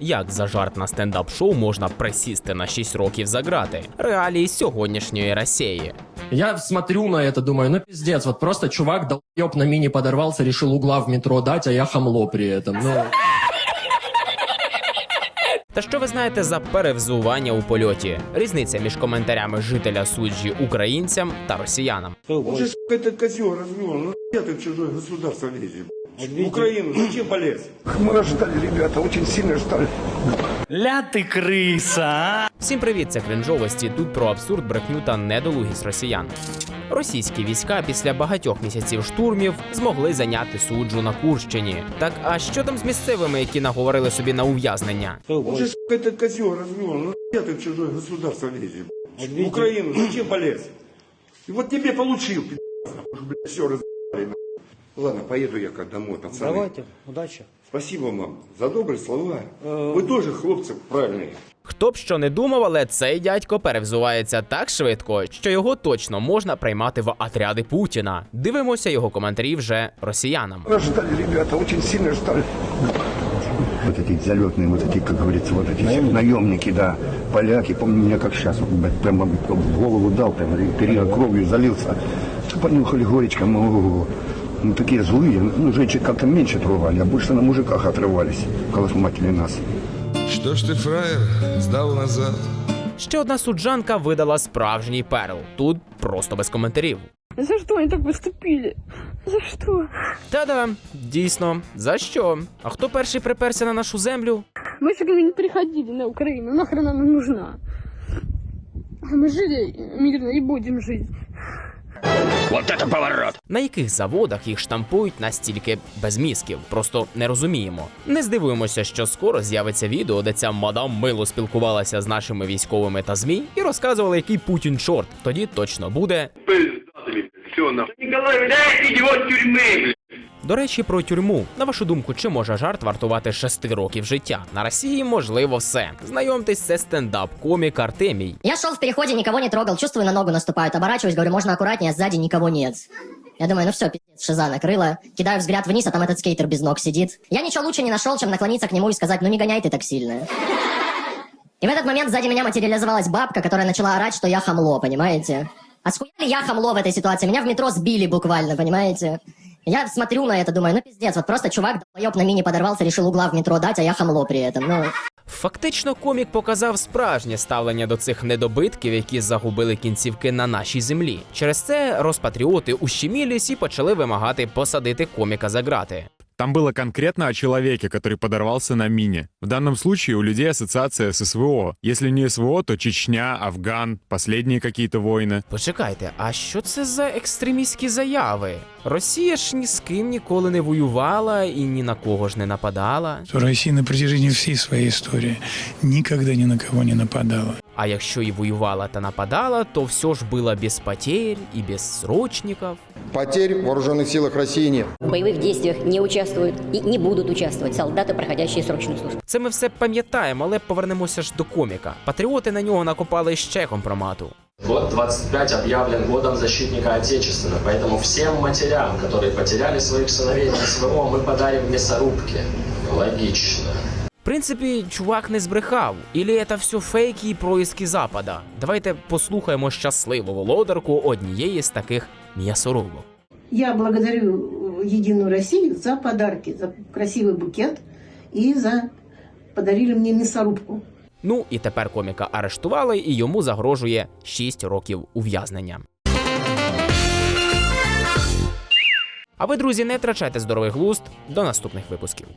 Як за жарт на стендап-шоу можна присісти на 6 років за грати? Реалії сьогоднішньої Росії. Я смотрю на это, думаю, ну пиздец, вот просто чувак долбёб на мини подорвался, решил угла в метро дать, а я хамло при этом. Ну, Та що ви знаєте за перевзування у польоті? Різниця між коментарями жителя суджі українцям та росіянам. Он же, сука, этот козел развел. Ну, я ты в чужое государство лезешь. В Украину зачем полез? Мы ждали, ребята, очень сильно ждали. Ля ти криса, а? Всім привіт, це кринжовості. Тут про абсурд, брехню та недолугість росіян. Російські війська після багатьох місяців штурмів змогли зайняти суджу на Курщині. Так а що там з місцевими, які наговорили собі на ув'язнення? Он же, сука, этот козел развел. Ну, я ты в чужое государство лезешь. В Украину зачем полез? И вот тебе получил, пи***ц, нахуй, блядь, все разъебали. нахуй. Ладно, поеду я как домой, пацаны. Давайте, удачі. Спасибо вам за добрые слова. Вы тоже, хлопцы, правильные. Хто б що не думав, але цей дядько перевзувається так швидко, що його точно можна приймати в отряди Путіна. Дивимося його коментарі вже росіянам. Мы ждали, ребята, очень сильно ждали. Вот эти залетные, вот эти, как говорится, вот эти все наемники, да, поляки, помню меня как сейчас, вот, блядь, прямо в голову дал, прям перья кровью залился. Понюхали горечка, ну, ну, такие злые, ну, женщин как-то меньше трогали, а больше на мужиках отрывались, колосматили нас. Что ж ты, фраер, сдал назад? Ще одна суджанка видала справжній перл. Тут просто без коментарів. За что они так поступили? За что? Та-да, дійсно, за що? А хто перший приперся на нашу землю? Мы же говорю, не приходили на Украину, нахрен она нам нужна? Мы жили мирно и это поворот! На яких заводах їх штампують настільки без мізків? Просто не розуміємо. Не здивуємося, що скоро з'явиться відео, де ця мадам мило спілкувалася з нашими військовими та змі і розказувала, який Путін чорт. Тоді точно буде. Николай, дай идиот тюрьмы, До речі, про тюрму. На вашу думку, чи може жарт вартувати 6 років життя? На Росії можливо все. Знайомтесь, це стендап-комік Артемій. Я шел в переходе, никого не трогал, чувствую, на ногу наступают, оборачиваюсь, говорю, можно аккуратнее, а сзади никого нет. Я думаю, ну все, пиздец, шиза накрыла. Кидаю взгляд вниз, а там этот скейтер без ног сидит. Я ничего лучше не нашел, чем наклониться к нему и сказать, ну не гоняй ты так сильно. И в этот момент сзади меня материализовалась бабка, которая начала орать, что я хамло, понимаете? А схуяли я хамло в этой ситуации? Меня в метро сбили буквально, понимаете? Я смотрю на это, думаю, ну пиздец, вот просто чувак долбоёб на мини подорвался, решил угла в метро дать, а я хамло при этом, ну... Фактично, комік показав справжнє ставлення до цих недобитків, які загубили кінцівки на нашій землі. Через це розпатріоти ущемілись і почали вимагати посадити коміка за грати. Там было конкретно о человеке, который подорвался на мине. В данном случае у людей ассоциация с СВО. Если не СВО, то Чечня, Афган, последние какие-то войны. Почекайте, а що це за екстремістські заяви? Росія ж ні з ким ніколи не воювала і ні на кого ж не нападала. что Россия на протяжении всей своей истории никогда ни на кого не нападала. А якщо і воювала та нападала, то все ж було без потерь і без срочників. Потерь в вооруженных силах России нет. В боевых действиях не участвуют и не будут участвовать солдаты, проходящие срочную службу. Це ми все пам'ятаємо, але повернемося ж до коміка. Патріоти на нього накопали ще компромату. Год 25 объявлен годом защитника Отечества, поэтому всем матерям, которые потеряли своих сыновей на СВО, мы подарим мясорубки. Логично. В принципі, чувак не збрехав. Ілі це все фейки і проїски Запада. Давайте послухаємо щасливу володарку однієї з таких м'ясорубок. Я благодарю Единую Россию за подарки, за красивый букет и за подарили мне мясорубку. Ну і тепер коміка арештували, і йому загрожує 6 років ув'язнення. А ви, друзі, не втрачайте здоровий глузд. До наступних випусків.